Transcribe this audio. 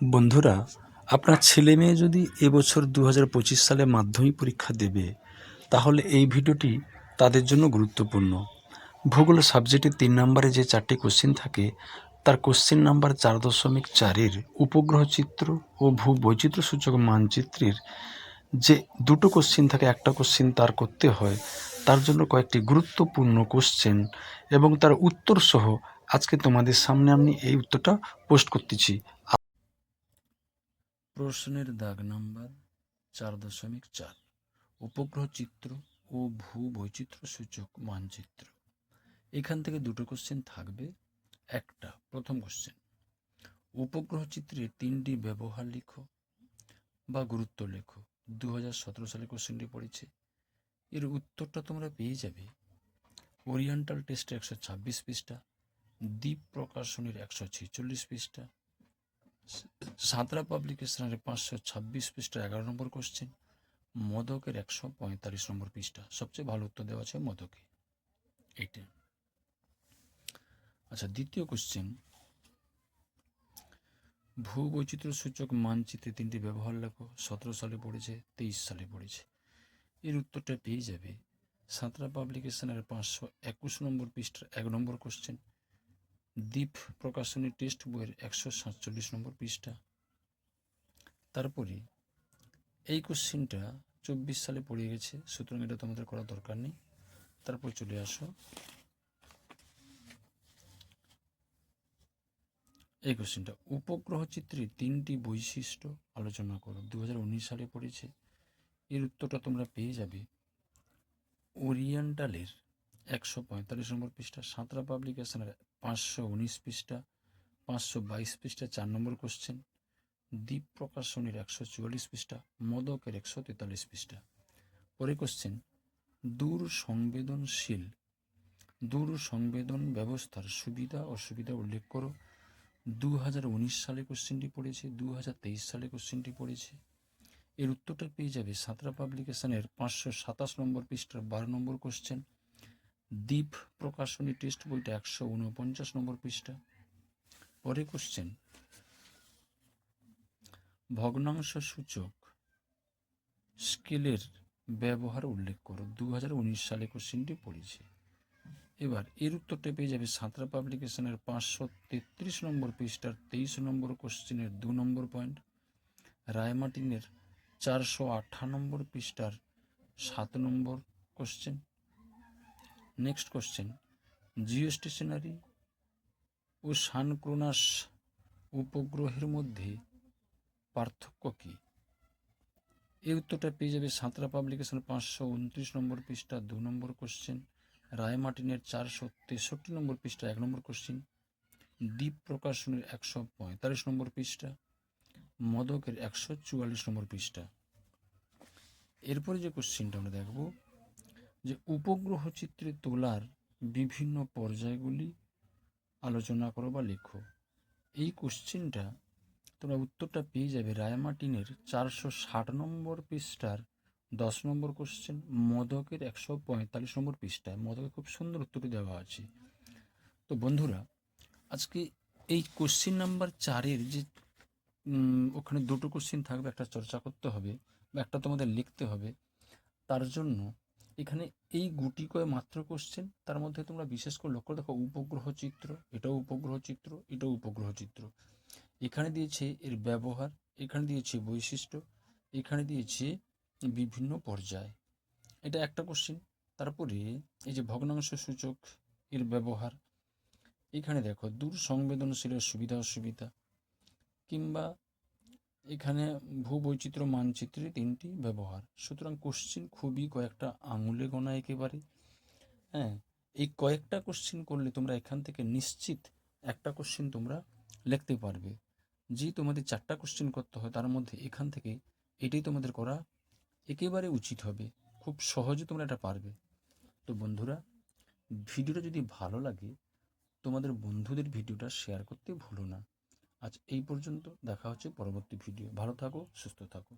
বন্ধুরা, আপনার ছেলে মেয়ে যদি এবছর দু হাজার পঁচিশ সালে মাধ্যমিক পরীক্ষা দেবে, তাহলে এই ভিডিওটি তাদের জন্য গুরুত্বপূর্ণ। ভূগোল সাবজেক্টে তিন নম্বরে যে চারটি কোশ্চেন থাকে, তার কোশ্চেন নাম্বার চার দশমিক চারের উপগ্রহ চিত্র ও ভূ বৈচিত্র্য সূচক মানচিত্রের যে দুটো কোশ্চেন থাকে, একটা কোশ্চেন তার করতে হয়, তার জন্য কয়েকটি গুরুত্বপূর্ণ কোশ্চেন এবং তার উত্তর সহ আজকে তোমাদের সামনে আমি এই উত্তরটা পোস্ট করতেছি। প্রশ্নের দাগ নাম্বার চার দশমিক চার। উপগ্রহ চিত্র ও ভূ বৈচিত্র্য সূচক মানচিত্র। এখান থেকে দুটো কোশ্চেন থাকবে। একটা, প্রথম কোশ্চেন উপগ্রহ চিত্রে তিনটি ব্যবহার লিখো বা গুরুত্ব লেখো। দু হাজার সতেরো সালে কোশ্চেনটি পড়েছে। এর উত্তরটা তোমরা পেয়ে যাবে। ওরিয়েন্টাল টেস্টে একশো ছাব্বিশ পৃষ্ঠা, দ্বীপ প্রকাশনীর একশো ছেচল্লিশ পৃষ্ঠা সাঁতরা পাবলিকেশনের পাঁচশো ছাব্বিশ পৃষ্ঠা এগারো নম্বর কোশ্চেন মদকের একশো পঁয়তাল্লিশ নম্বর পৃষ্ঠা। সবচেয়ে ভালো উত্তর দেওয়া আছে মদকে। এইটা। আচ্ছা দ্বিতীয় কোশ্চেন ভূ বৈচিত্র্য সূচক মানচিত্রে তিনটি ব্যবহার লেখো। সতেরো সালে পড়েছে, তেইশ সালে পড়েছে। এর উত্তরটা পেয়ে যাবে। সাঁতরা পাবলিকেশনের পাঁচশো একুশ নম্বর পৃষ্ঠার এক নম্বর কোশ্চেন দ্বীপ প্রকাশনী টেস্ট বইয়ের একশো সাতচল্লিশ নম্বর পৃষ্ঠা। তারপরে, এই কোশ্চিনটা চব্বিশ সালে পড়ে গেছে, সুতরাং এটা তোমাদের করা দরকার নেই। তারপর চলে আসো। এই কোশ্চিনটা, উপগ্রহ চিত্রে তিনটি বৈশিষ্ট্য আলোচনা করো। দু হাজার উনিশ সালে পড়েছে। এর উত্তরটা তোমরা পেয়ে যাবে। ওরিয়েন্টালের একশো পঁয়তাল্লিশ নম্বর পৃষ্ঠা, সাঁতরা পাবলিকেশনের পাঁচশো উনিশ পৃষ্ঠা, পাঁচশো বাইশ পৃষ্ঠা, চার নম্বর কোশ্চেন দ্বীপ প্রকাশনীর একশো চুয়াল্লিশ পৃষ্ঠা, মদকের একশো তেতাল্লিশ পৃষ্ঠা। পরে কোশ্চেন দূর সংবেদনশীল, দূর সংবেদন ব্যবস্থার সুবিধা, অসুবিধা উল্লেখ করো। দু হাজার উনিশ সালে কোশ্চেনটি পড়েছে দু হাজার তেইশ সালে কোশ্চেনটি পড়েছে। এর উত্তরটা পেয়ে যাবে সাঁতরা পাবলিকেশনের পাঁচশো সাতাশ নম্বর পৃষ্ঠার বারো নম্বর কোশ্চেন দ্বীপ প্রকাশনী টেস্ট বইটা একশো উনপঞ্চাশ নম্বর পৃষ্ঠা। পরে কোশ্চেন ভগ্নাংশ সূচক স্কেলের ব্যবহার উল্লেখ করো। দু হাজার উনিশ সালে কোশ্চেনটি পড়েছে। এবার এর উত্তরটা পেয়ে যাবে সাঁতরা পাবলিকেশনের পাঁচশো তেত্রিশ নম্বর পৃষ্ঠার তেইশ নম্বর কোশ্চেনের দু নম্বর পয়েন্ট। রায়মার্টিনের চারশো আঠা নম্বর পৃষ্ঠার সাত number question. Next question geostationary ও সানক্রোনাস উপগ্রহের মধ্যে পার্থক্য কী? এই উত্তরটা পেয়ে যাবে সাঁতরা পাবলিকেশন পাঁচশো উনত্রিশ নম্বর পৃষ্ঠা, দু নম্বর কোশ্চেন রায় মার্টিনের চারশো তেষট্টি নম্বর পৃষ্ঠা, এক নম্বর কোশ্চেন দ্বীপ প্রকাশনের একশো পঁয়তাল্লিশ নম্বর পৃষ্ঠা, মদকের একশো চুয়াল্লিশ নম্বর পৃষ্ঠা। এরপরে যে কোশ্চেনটা আমরা দেখব যে উপগ্রহ চিত্রে তোলার বিভিন্ন পর্যায়গুলি আলোচনা করো বা লেখো। এই কোশ্চেনটা তোমরা উত্তরটা পেয়ে যাবে রায়মার্টিনের চারশো ষাট নম্বর পৃষ্ঠার দশ নম্বর কোশ্চেন, মদকের একশো পঁয়তাল্লিশ নম্বর পৃষ্ঠায়। মদকে খুব সুন্দর উত্তরটি দেওয়া আছে। তো বন্ধুরা, আজকে এই কোশ্চেন নাম্বার চারের যে ওখানে দুটো কোশ্চেন থাকবে, একটা চর্চা করতে হবে বা একটা তোমাদের লিখতে হবে। তার জন্য এখানে এই গুটি কয়ে মাত্র কোশ্চেন তার মধ্যে তোমরা বিশেষ করে লক্ষ্য দেখো উপগ্রহ চিত্র, এটাও উপগ্রহ চিত্র, এটাও উপগ্রহ চিত্র। এখানে দিয়েছে এর ব্যবহার, এখানে দিয়েছে বৈশিষ্ট্য, এখানে দিয়েছে বিভিন্ন পর্যায়। এটা একটা কোশ্চেন তারপরে এই যে ভগ্নাংশ সূচক, এর ব্যবহার। এখানে দেখো দূর সংবেদনশীলের সুবিধা অসুবিধা কিংবা এখানে ভূবৈচিত্র্য মানচিত্রে তিনটি ব্যবহার। সুতরাং কোশ্চিন খুবই কয়েকটা আঙুলে গোনা একেবারে। হ্যাঁ এই কয়েকটা কোশ্চিন করলে তোমরা এখান থেকে নিশ্চিত একটা কোশ্চিন তোমরা লিখতে পারবে। যে তোমাদের চারটা কোশ্চিন করতে হয়, তার মধ্যে এখান থেকে এটাই তোমাদের করা একেবারে উচিত হবে। খুব সহজে তোমরা এটা পারবে। তো বন্ধুরা, ভিডিওটা যদি ভালো লাগে, তোমাদের বন্ধুদের ভিডিওটা শেয়ার করতে ভুলো না। আজ এই পর্যন্ত। দেখা হচ্ছে পরবর্তী ভিডিও। ভালো থাকো সুস্থ থাকো।